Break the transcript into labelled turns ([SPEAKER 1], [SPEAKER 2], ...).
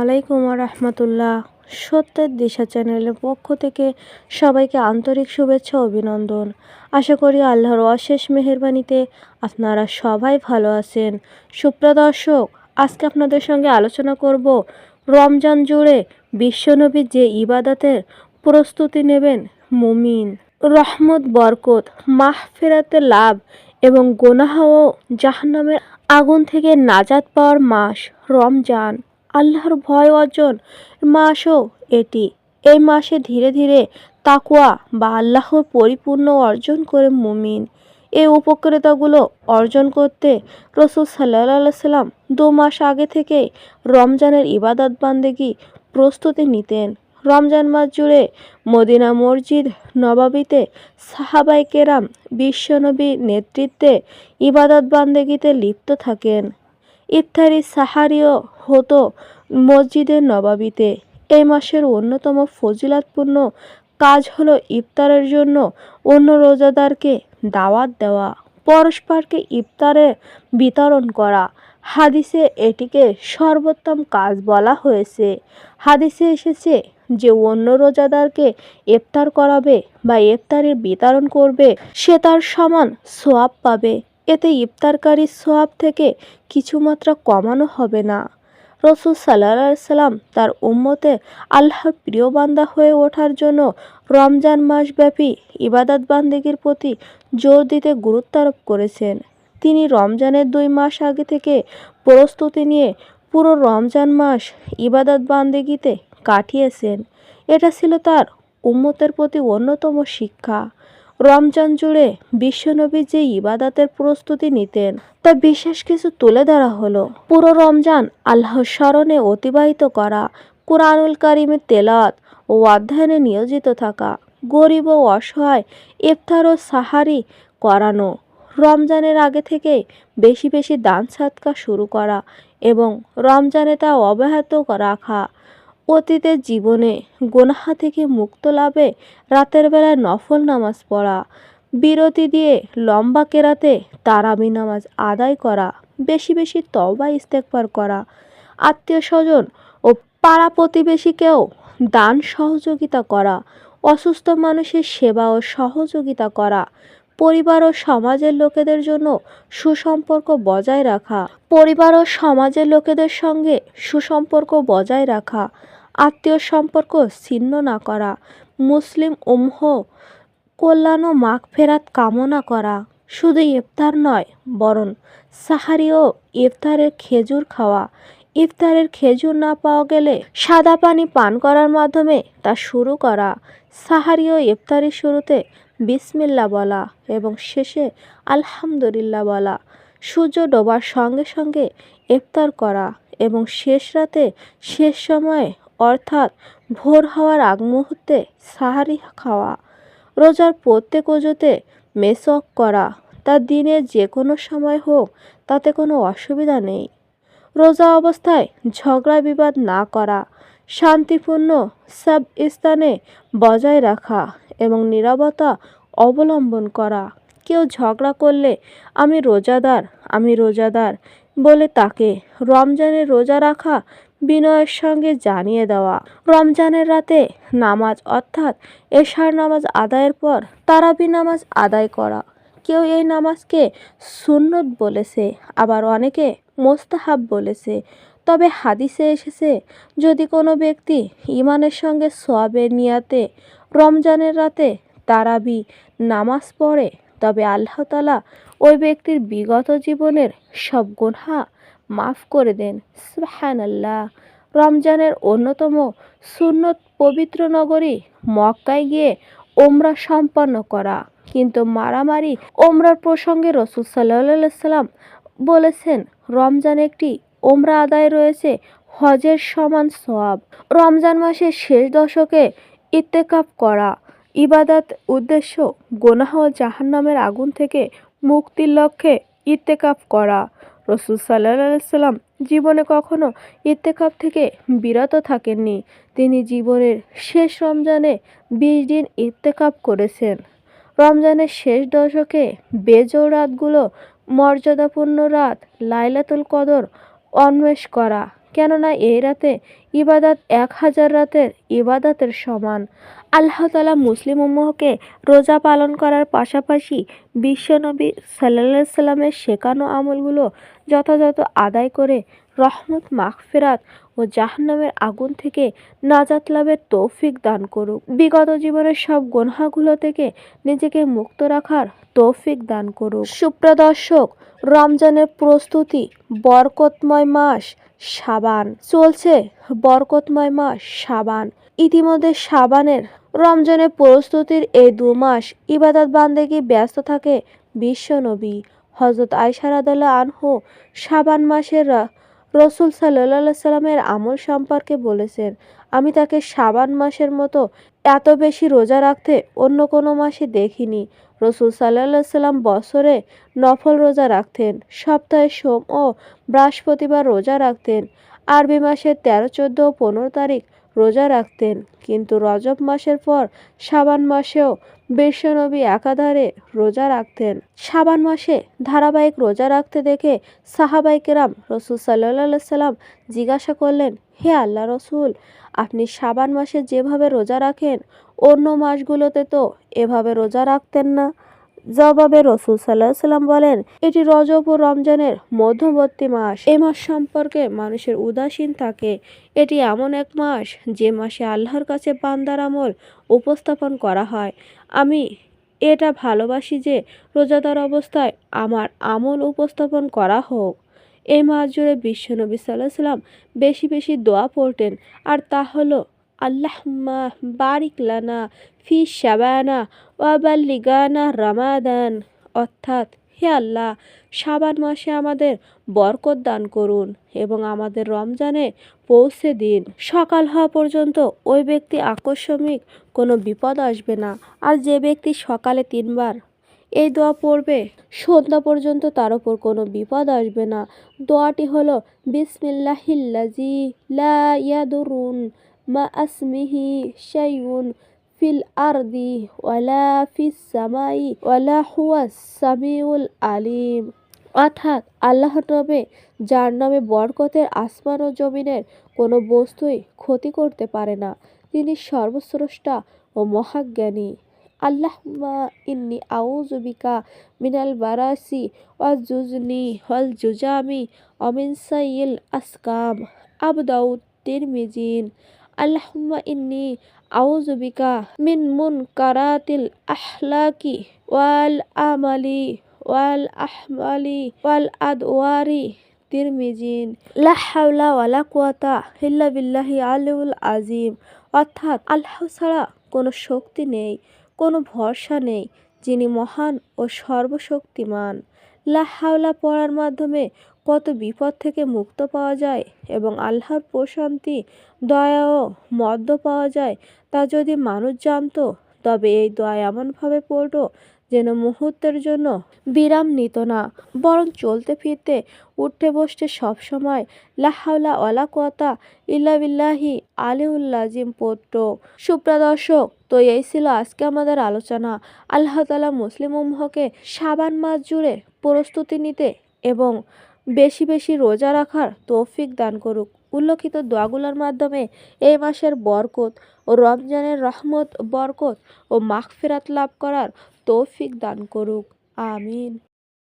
[SPEAKER 1] আলাইকুম রহমতুল্লাহ সত্যের দিশা চ্যানেলের পক্ষ থেকে সবাইকে আন্তরিক শুভেচ্ছা অভিনন্দন। আশা করি আল্লাহর অশেষ মেহেরবানিতে আপনারা সবাই ভালো আছেন। সুপ্রদর্শক আজকে আপনাদের সঙ্গে আলোচনা করব রমজান জুড়ে বিশ্বনবী যে ইবাদতের প্রস্তুতি নেবেন মুমিন। রহমত, বরকত মাহফিরাতে লাভ এবং গোনাহ ও জাহান্নামের আগুন থেকে নাজাত পাওয়ার মাস রমজান। আল্লাহর ভয় অর্জন মাসও এটি। এই মাসে ধীরে ধীরে তাকুয়া বা আল্লাহর পরিপূর্ণ অর্জন করে মুমিন। এই উপকারিতাগুলো অর্জন করতে রসুল সাল্লাহ সাল্লাম দু মাস আগে থেকে রমজানের ইবাদত বান্দেগি প্রস্তুতি নিতেন। রমজান মাস জুড়ে মদিনা মসজিদ নবাবিতে সাহাবাই কেরাম বিশ্বনবী নেতৃত্বে ইবাদত বান্দেগিতে লিপ্ত থাকেন। ইফতারি সাহারিও হতো মসজিদের নবাবিতে। এই মাসের অন্যতম ফজিলাতপূর্ণ কাজ হলো ইফতারের জন্য অন্য রোজাদারকে দাওয়াত দেওয়া, পরস্পরকে ইফতারে বিতরণ করা। হাদিসে এটিকে সর্বোত্তম কাজ বলা হয়েছে। হাদিসে এসেছে যে অন্য রোজাদারকে ইফতার করাবে বা ইফতারের বিতরণ করবে, সে তার সমান সোয়াব পাবে। এতে ইফতারকারীর সোয়াব থেকে কিছুমাত্রা কমানো হবে না। রসুল সাল্লা সাল্লাম তার উম্মতে আল্লাহর প্রিয় বান্দা হয়ে ওঠার জন্য রমজান মাসব্যাপী ইবাদত বান্দিগির প্রতি জোর দিতে গুরুত্ব আরোপ করেছেন। তিনি রমজানের দুই মাস আগে থেকে প্রস্তুতি নিয়ে পুরো রমজান মাস ইবাদত বান্দিগিতে কাটিয়েছেন। এটা ছিল তার উম্মতের প্রতি অন্যতম শিক্ষা। রমজান জুড়ে বিশ্বনবী যে ইবাদাতের প্রস্তুতি নিতেন, তা বিশেষ কিছু তুলে ধরা হলো। পুরো রমজান আল্লাহর স্মরণে অতিবাহিত করা, কোরআনুল কারিমের তেলাত ও অধ্যয়নে নিয়োজিত থাকা, গরিব ও অসহায় ইফতার ও সাহারি করানো, রমজানের আগে থেকে বেশি বেশি দান সাতকা শুরু করা এবং রমজানে তা অব্যাহত রাখা অতীতের জীবনে গোনাহা থেকে মুক্ত লাভে রাতের বেলায় নফল নামাজ পড়া, বিরতি দিয়ে লম্বা কেরাতে তারাবি নামাজ আদায় করা, বেশি বেশি তবা ইস্তেকবার করা, আত্মীয় স্বজন ও পাড়া প্রতিবেশীকেও দান সহযোগিতা করা, অসুস্থ মানুষের সেবা ও সহযোগিতা করা, পরিবার ও সমাজের লোকেদের জন্য সুসম্পর্ক বজায় রাখা, পরিবার ও সমাজের লোকেদের সঙ্গে সুসম্পর্ক বজায় রাখা আত্মীয় সম্পর্ক ছিন্ন না করা, মুসলিম উম্হ কল্যাণ ও মাঘ ফেরাত কামনা করা, শুধু ইফতার নয়, বরং সাহারি ও ইফতারের খেজুর খাওয়া। ইফতারের খেজুর না পাওয়া গেলে সাদা পানি পান করার মাধ্যমে তা শুরু করা। সাহারি ও ইফতারের শুরুতে বিসমিল্লা বলা এবং শেষে আলহামদুলিল্লাহ বলা। সূর্য ডোবার সঙ্গে সঙ্গে ইফতার করা এবং শেষ রাতে শেষ সময়ে অর্থাৎ ভোর হওয়ার আগ মুহূর্তে সাহারি খাওয়া, রোজার প্রত্যেক অজুতে মেসক করা, তা দিনের যে কোনো সময় হোক, তাতে কোনো অসুবিধা নেই। রোজা অবস্থায় ঝগড়া বিবাদ না করা, শান্তিপূর্ণ সব স্থানে বজায় রাখা এবং নিরবতা অবলম্বন করা। কেউ ঝগড়া করলে, আমি রোজাদার আমি রোজাদার বলে তাকে। রমজানের রোজা রাখা বিনয়ের সঙ্গে জানিয়ে দেওয়া। রমজানের রাতে নামাজ অর্থাৎ এশার নামাজ আদায়ের পর তারাবি নামাজ আদায় করা। কেউ এই নামাজকে সুন্নত বলেছে, আবার অনেকে মোস্তাহাব বলেছে। তবে হাদিসে এসেছে, যদি কোনো ব্যক্তি ইমানের সঙ্গে সোয়াবের নিয়াতে রমজানের রাতে তারাবি নামাজ পড়ে, তবে আল্লাহতালা ওই ব্যক্তির বিগত জীবনের সব গুণা মাফ করে দেন। সুহান আল্লাহ রমজানের অন্যতম সুন্নত পবিত্র নগরী মক্কায় গিয়ে ওমরা সম্পন্ন করা। কিন্তু মারামারি ওমরার প্রসঙ্গে রসুল সাল্লাহ সাল্লাম বলেছেন, রমজান একটি ওমরা আদায় রয়েছে হজের সমান সোয়াব রমজান মাসের শেষ দশকে ইত্তেকাপ করা। ইবাদত উদ্দেশ্য গোনাহ জাহান্নামের আগুন থেকে মুক্তির লক্ষ্যে ইত্তেকাপ করা। রসুল সাল্লাহ জীবনে কখনো ইত্তেকাপ থেকে বিরত থাকেননি। তিনি জীবনের শেষ রমজানে বিশ দিন ইত্তেকাপ করেছেন। রমজানের শেষ দশকে বেজো রাতগুলো মর্যাদাপূর্ণ রাত লাইলাতুল কদর অন্বেষ করা কেননা এই রাতে ইবাদত এক হাজার রাতের ইবাদতের সমান। আল্লাহ তালা মুসলিম উম্মহকে রোজা পালন করার পাশাপাশি বিশ্বনবী সাল্লা সাল্লামের শেখানো আমলগুলো যথাযথ আদায় করে রহমত, মাগফিরাত ও জাহান্নামের আগুন থেকে নাজাত লাভের তৌফিক দান করুক। বিগত জীবনের সব গুনহাগুলো থেকে নিজেকে মুক্ত রাখার তৌফিক দান করুক। সুপ্রদর্শক রমজানের প্রস্তুতি বরকতময় মাস। সাবান। চলছে বরকতময় মাস সাবান। ইতিমধ্যে সাবানের রমজানের প্রস্তুতির এই দু মাস ইবাদত বান্দেগি ব্যস্ত থাকে বিশ্বনবী হজরত আয়সারাদাল্লাহ আনহু সাবান মাসের রসুল সাল্লাহ সাল্লামের আমল সম্পর্কে বলেছেন, আমি তাকে সাবান মাসের মতো এত বেশি রোজা রাখতে অন্য কোনো মাসে দেখিনি। রসুল সাল্লা সাল্লাম বছরে নফল রোজা রাখতেন, সপ্তাহে সোম ও বৃহস্পতিবার রোজা রাখতেন, আরবি মাসের তেরো, চোদ্দ ও পনেরো তারিখ রোজা রাখতেন। কিন্তু রজব মাসের পর সাবান মাসেও বিশ্বনবী একাধারে রোজা রাখতেন। সাবান মাসে ধারাবাহিক রোজা রাখতে দেখে সাহাবাই কেরাম রসুল সাল্লাহ সাল্লাম জিজ্ঞাসা করলেন, হে আল্লাহ রসুল, আপনি সাবান মাসে যেভাবে রোজা রাখেন, অন্য মাসগুলোতে তো এভাবে রোজা রাখতেন না? জবাবে রসুল সাল্লাহ সাল্লাম বলেন, এটি রজব ও রমজানের মধ্যবর্তী মাস। এ মাস সম্পর্কে মানুষের উদাসীন থাকে। এটি এমন এক মাস যে মাসে আল্লাহর কাছে বান্দার আমল উপস্থাপন করা হয়। আমি এটা ভালোবাসি যে রোজাদার অবস্থায় আমার আমল উপস্থাপন করা হোক। এই মাস জুড়ে বিশ্বনবী সাল্লাহ সাল্লাম বেশি বেশি দোয়া পড়তেন। আর তা হলো আল্লাহম্মা বারিক লানা ফি শাবানা ওয়াবাল্লিগানা রামাদান। অর্থাৎ হে আল্লাহ, শাবান মাসে আমাদের বরকত দান করুন এবং আমাদের রমজানে পৌঁছে দিন। সকাল হওয়া পর্যন্ত ওই ব্যক্তি আকস্মিক কোনো বিপদ আসবে না। আর যে ব্যক্তি সকালে তিনবার এই দোয়া পড়বে, সন্ধ্যা পর্যন্ত তার ওপর কোনো বিপদ আসবে না। দোয়াটি হলো বিসমিল্লাহিল্লাজি লা ইয়াদুরুন মা আসমিহি শাইউন ফিল আরদি ওয়ালা ফিস সামাই ওয়ালা হুয়া সামিউল আলিম অর্থাৎ আল্লাহর নামে যার নামে বরকতের আসমান ও জমিনের কোনো বস্তুই ক্ষতি করতে পারে না। তিনি সর্বস্রষ্টা ও মহাজ্ঞানী। আল্লাহমা ইন্নি আউজুবিকা মিনাল বারাসি ওয়াল হল জুজামি অমিন সাইল আসকাম। আবদাউদ তিরমিজিন আল্লাহম্মা ইন্নি আউজুবিকা মিন মুন আহলাকি ওয়াল আমালি ওয়াল ওয়াল আদওয়ারি তিরমিজিন। লা কুয়াতা ইল্লা আজিম অর্থাৎ আল্লাহ ছাড়া কোনো শক্তি নেই, কোনো ভরসা নেই, যিনি মহান ও সর্বশক্তিমান। লা হাওলা পড়ার মাধ্যমে কত বিপদ থেকে মুক্ত পাওয়া যায় এবং আল্লাহর প্রশান্তি, দয়া ও মদ্য পাওয়া যায়। তা যদি মানুষ জানতো, তবে এই দয়া এমনভাবে পড়তো যেন মুহূর্তের জন্য বিরাম নিত না, বরং চলতে ফিরতে, উঠতে বসতে সবসময় লাহাউলা ওয়ালা কোয়াতা ইল্লা বিল্লাহি আলিউল্লাজিম পড়ত। সুপ্রদর্শক তো এই ছিল আজকে আমাদের আলোচনা। আল্লাহ তালা মুসলিম উম্মহকে সাবান মাস জুড়ে প্রস্তুতি নিতে এবং বেশি বেশি রোজা রাখার তৌফিক দান করুক। উল্লেখিত দোয়াগুলোর মাধ্যমে এই মাসের বরকত ও রমজানের রহমত, বরকত ও মাগফিরাত লাভ করার তৌফিক দান করুক। আমিন।